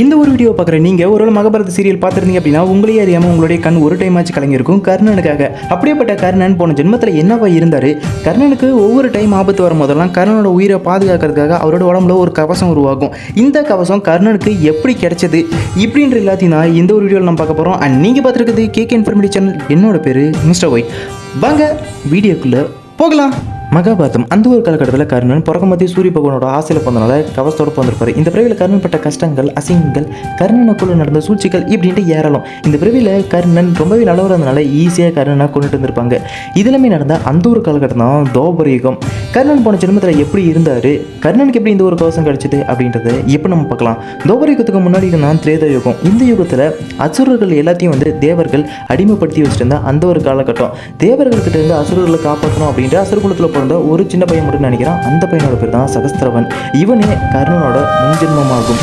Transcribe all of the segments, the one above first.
இந்த ஒரு வீடியோ பார்க்குற நீங்கள் ஒரு மகாபாரத சீரியல் பார்த்துருந்தீங்க அப்படின்னா உங்களையே அறியாமல் உங்களுடைய கண் ஒரு டைம் ஆச்சு கலங்கிருக்கும் கர்ணனுக்காக. அப்படியேப்பட்ட கர்ணன் போன ஜென்மத்தில் என்னவா இருந்தார்? கர்ணனுக்கு ஒவ்வொரு டைம் ஆபத்து வரும் போதெல்லாம் கர்ணனோட உயிரை பாதுகாக்கிறதுக்காக அவரோட உடம்புல ஒரு கவசம் உருவாகும். இந்த கவசம் கர்ணனுக்கு எப்படி கிடைச்சது? இப்படின்ற எல்லாத்தையும் நான் இந்த ஒரு வீடியோவில் நம்ம பார்க்க போகிறோம் அண்ட் நீங்கள் பார்த்துருக்குது கேக் இன்ஃபர்மேட்டிவ் சேனல் என்னோட பேர் மிஸ்டர் ஒய் வாங்க வீடியோக்குள்ளே போகலாம். மகாபாரதம் அந்த ஒரு காலகட்டத்தில் கர்ணன் பிறக்கும்போதே சூரிய பகவானோட ஆசையில் போனதுனால கவசத்தோடு பிறந்திருப்பாரு. இந்த பிறவியில் கர்ணன் பட்ட கஷ்டங்கள் அசிங்கங்கள் கர்ணனுக்குள்ள நடந்த சூழ்ச்சிகள் இப்படின்ட்டு ஏறலாம் இந்த பிறவியில் கர்ணன் ரொம்பவே நல்லவர் இருந்தனால ஈஸியாக கர்ணனை கொண்டுட்டு வந்திருப்பாங்க. இதெல்லாமே நடந்த அந்த ஒரு காலகட்டம் தான் தோபர யுகம் கர்ணன் போன ஜென்மத்தில் எப்படி இருந்தார் கர்ணனுக்கு எப்படி இந்த ஒரு கவசம் கிடைச்சிது அப்படின்றத எப்போ நம்ம பார்க்கலாம். தோபர யுகத்துக்கு முன்னாடி இருந்தால் திரேத யுகம். இந்த யுகத்தில் அசுரர்கள் எல்லாத்தையும் வந்து தேவர்கள் அடிமைப்படுத்தி வச்சுருந்த அந்த ஒரு காலகட்டம். தேவர்கள்கிட்ட இருந்து அசுரர்களை காப்பாற்றணும் அப்படின்ற அசுரகுலத்தில் பிறந்த ஒரு சின்ன பையன் மட்டும் நினைக்கிறான். அந்த பையனோட பேர் தான் சகஸ்திரவன். இவனே கர்ணனோட முன்ஜென்மமாகும்.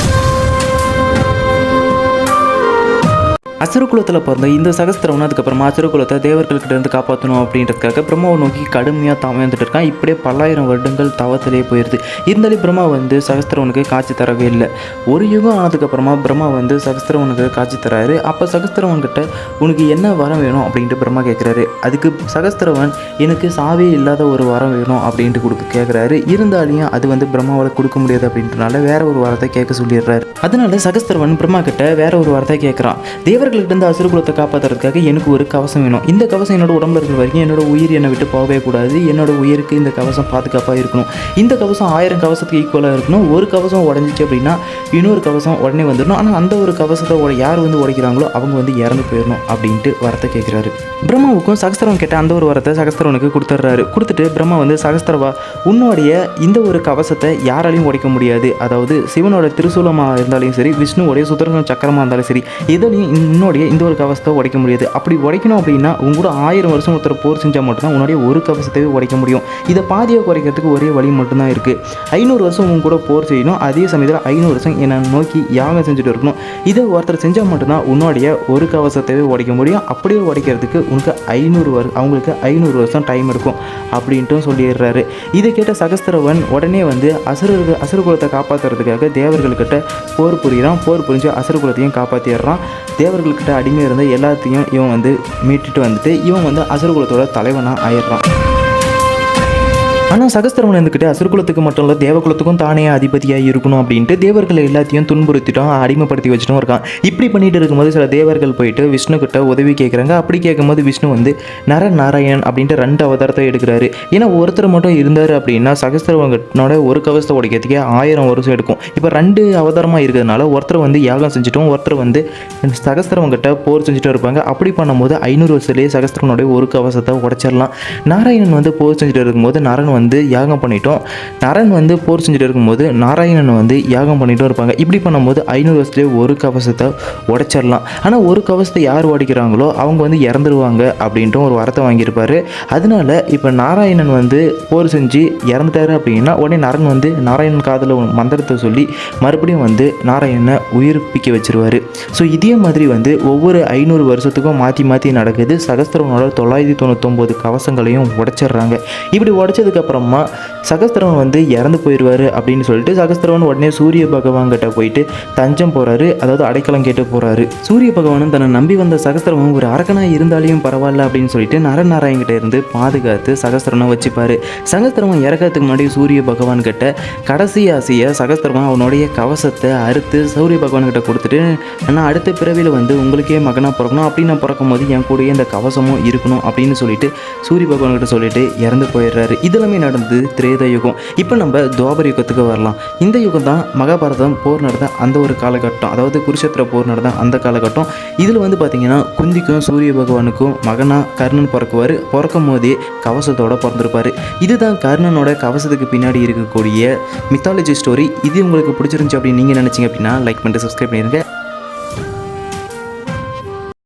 அசுரகுலத்தில் பிறந்த இந்த சகஸ்திரவன் அதுக்கப்புறமா அசுரகுலத்தை தேவர்கள்கிட்ட இருந்து காப்பாற்றணும் அப்படின்றதுக்காக பிரம்மாவை நோக்கி கடுமையாக தவம் வந்துட்டு இருக்கான். இப்படியே பல்லாயிரம் வருடங்கள் தவத்திலே போயிடுது இருந்தாலும் பிரம்மா வந்து சகஸ்திரவனுக்கு காட்சி தரவே இல்லை. ஒரு யுகம் ஆனதுக்கப்புறமா பிரம்மா வந்து சகஸ்திரவனுக்கு காட்சி தராரு. அப்போ சகஸ்திரவன் கிட்ட உனக்கு என்ன வரம் வேணும் அப்படின்ட்டு பிரம்மா கேட்குறாரு அதுக்கு சகஸ்திரவன் எனக்கு சாவே இல்லாத ஒரு வரம் வேணும் அப்படின்ட்டு கொடுக்க கேட்குறாரு இருந்தாலையும் அது வந்து பிரம்மாவால் கொடுக்க முடியாது அப்படின்றனால வேற ஒரு வாரத்தை கேட்க சொல்லிடுறாரு. அதனால சகஸ்திரவன் பிரம்மா கிட்ட வேற ஒரு வாரத்தை கேட்குறான் தேவர் தேவர்கள்ட்ட இருந்து அசுரகுலத்தை காப்பாற்றுறதுக்காக எனக்கு ஒரு கவசம் வேணும். இந்த கவசம் என்னோட உடம்புல இருக்கிற வரைக்கும் என்னோட உயிர் என்னை விட்டு போகவே கூடாது. என்னோட உயிருக்கு இந்த கவசம் பாதுகாப்பாக இருக்கணும். இந்த கவசம் ஆயிரம் கவசத்துக்கு ஈக்குவலாக இருக்கணும். ஒரு கவசம் உடஞ்சிச்சு அப்படின்னா இன்னொரு கவசம் உடனே வந்துடணும். ஆனால் அந்த ஒரு கவசத்தை உட யார் வந்து உடைக்கிறாங்களோ அவங்க வந்து இறந்து போயிடணும் அப்படின்ட்டு வரத்தை கேட்குறாரு பிரம்மாவுக்கும் சகஸ்திரவன் கேட்ட அந்த ஒரு வரத்தை சகஸ்திரவனுக்கு கொடுத்துட்றாரு. கொடுத்துட்டு பிரம்மா வந்து சகஸ்திரவா உன்னுடைய இந்த ஒரு கவசத்தை யாராலையும் உடைக்க முடியாது. அதாவது சிவனோட திருசூலமாக இருந்தாலும் சரி விஷ்ணுவோடைய சுதர்சன சக்கரமாக இருந்தாலும் சரி இதுலையும் உன்னுடைய இந்த ஒரு கவசத்தை உடைக்க முடியாது. அப்படி உடைக்கணும் அப்படின்னா உங்க கூட ஆயிரம் வருஷம் ஒருத்தர் போர் செஞ்சால் மட்டும்தான் உன்னுடைய ஒரு கவசத்தையே உடைக்க முடியும். இதை பாதியை குறைக்கிறதுக்கு ஒரே வழி மட்டும்தான் இருக்குது ஐநூறு வருஷம் உங்க கூட போர் செய்யணும். அதே சமயத்தில் ஐநூறு வருஷம் என்னை நோக்கி யாகம் செஞ்சுட்டு இருக்கணும். இதை ஒருத்தர் செஞ்சால் மட்டும்தான் உன்னுடைய ஒரு கவசத்தையே உடைக்க முடியும். அப்படியே உடைக்கிறதுக்கு உனக்கு ஐநூறு வரு அவங்களுக்கு ஐநூறு வருஷம் டைம் இருக்கும் அப்படின்ட்டும் சொல்லிடுறாரு. இதை கேட்ட சகஸ்திரவன் உடனே வந்து அசுரர்கள் அசுரகுலத்தை காப்பாற்றுறதுக்காக தேவர்கள்கிட்ட போர் புரிகிறான் போர் புரிஞ்சு அசுரகுலத்தையும் காப்பாற்றிடுறான் தேவர்கள் தேவர்கள்கிட்ட அடிமை இருந்த எல்லாத்தையும் இவன் வந்து மீட்டுட்டு வந்துட்டு இவன் வந்து அசுரகுலத்தோட தலைவனாக ஆயிடுறான். ஆனால் சகஸ்திரவன் இருந்துக்கிட்டு அசுரகுலத்துக்கு மட்டும் இல்லை தேவகுலத்துக்கும் தானே அதிபதியாக இருக்கணும் அப்படின்ட்டு தேவர்கள் எல்லாத்தையும் துன்புறுத்திட்டோம் அடிமைப்படுத்தி வச்சுட்டும் இருக்கான். இப்படி பண்ணிட்டு இருக்கும்போது சில தேவர்கள் போயிட்டு விஷ்ணு கிட்ட உதவி கேட்குறாங்க அப்படி கேட்கும்போது விஷ்ணு வந்து நர நாராயணன் அப்படின்ட்டு ரெண்டு அவதாரத்தை எடுக்கிறாரு. ஏன்னா ஒருத்தர் மட்டும் இருந்தார் அப்படின்னா சகஸ்திரவங்கனோட ஒரு கவசத்தை உடைக்கிறதுக்கே ஆயிரம் வருஷம் எடுக்கும். இப்போ ரெண்டு அவதாரமாக இருக்கிறதுனால ஒருத்தர் வந்து யாகம் செஞ்சுட்டும் ஒருத்தர் வந்து சகஸ்திரவங்கிட்ட போர் செஞ்சுட்டு இருப்பாங்க. அப்படி பண்ணும்போது ஐநூறு வருஷத்துலேயே சகஸ்திரவனுடைய ஒரு கவசத்தை உடைச்சிடலாம். நாராயணன் வந்து போர் செஞ்சுட்டு இருக்கும்போது நரன் வந்து வந்து யாகம் பண்ணிட்டோம். நரன் வந்து போர் செஞ்சுட்டு இருக்கும்போது நாராயணன் வந்து யாகம் பண்ணிட்டும் இருப்பாங்க. இப்படி பண்ணும்போது ஐநூறு வருஷத்துலேயே ஒரு கவசத்தை உடைச்சிடலாம். ஆனால் ஒரு கவசத்தை யார் உடைக்கிறாங்களோ அவங்க வந்து இறந்துருவாங்க அப்படின்ட்டு ஒரு வரத்தை வாங்கியிருப்பார். அதனால இப்போ நாராயணன் வந்து போர் செஞ்சு இறந்துட்டாரு அப்படின்னா உடனே நரன் வந்து நாராயணன் காதில் மந்திரத்தை சொல்லி மறுபடியும் வந்து நாராயணனை உயிர்ப்பிக்க வச்சிருவார். ஸோ இதே மாதிரி வந்து ஒவ்வொரு ஐநூறு வருஷத்துக்கும் மாற்றி மாற்றி நடக்குது. சகஸ்திரவனோட தொள்ளாயிரத்தி தொண்ணூத்தொம்பது கவசங்களையும் உடைச்சிடுறாங்க. இப்படி உடைச்சதுக்கப்புறம் சகஸ்திரவன் வந்து இறந்து போயிடுவார் அப்படின்னு சொல்லிட்டு சகஸ்திரவன் உடனே சூரிய பகவான் கிட்ட போயிட்டு தஞ்சம் போகிறாரு அதாவது அடைக்கலம் கேட்டு போகிறாரு சூரிய பகவானும் தன்னை நம்பி வந்த சகஸ்திரவன் ஒரு அரக்கனாக இருந்தாலையும் பரவாயில்ல அப்படின்னு சொல்லிட்டு நரநாராயண் கிட்ட இருந்து பாதுகாத்து சகஸ்திரனை வச்சுப்பார். சகஸ்திரவன் இறக்கிறதுக்கு முன்னாடி சூரிய பகவான் கிட்ட கடைசி ஆசையை சகஸ்திரவன் அவனுடைய கவசத்தை அறுத்து சூரிய பகவான் கிட்ட கொடுத்துட்டு ஆனால் அடுத்த பிறவியில் வந்து உங்களுக்கே மகனாக பிறக்கணும். அப்படின்னு நான் பிறக்கும் போது என் கூடயே இந்த கவசமும் இருக்கணும். அப்படின்னு சொல்லிட்டு சூரிய பகவான் கிட்ட சொல்லிட்டு இறந்து போயிடுறாரு. இதெல்லாமே நடந்தது திரேத யுகம் இப்போ நம்ம துவாபர யுகத்துக்கு வரலாம். இந்த யுகம் தான் மகாபாரதம் போர் நடந்த அந்த ஒரு காலகட்டம். அதாவது குருஷேத்திர போர் நடந்த அந்த காலகட்டம். இதில் வந்து பார்த்தீங்கன்னா குந்திக்கும் சூரிய பகவானுக்கும் மகனாக கர்ணன் பிறக்குவார். பிறக்கும் போதே கவசத்தோட பிறந்திருப்பார். இதுதான் கர்ணனோட கவசத்துக்கு பின்னாடி இருக்கக்கூடிய மித்தாலஜி ஸ்டோரி இது உங்களுக்கு பிடிச்சிருந்துச்சு அப்படின்னு நீங்கள் நினச்சிங்க அப்படின்னா லைக் பண்ணிட்டு சப்ஸ்கிரைப் பண்ணிடுங்க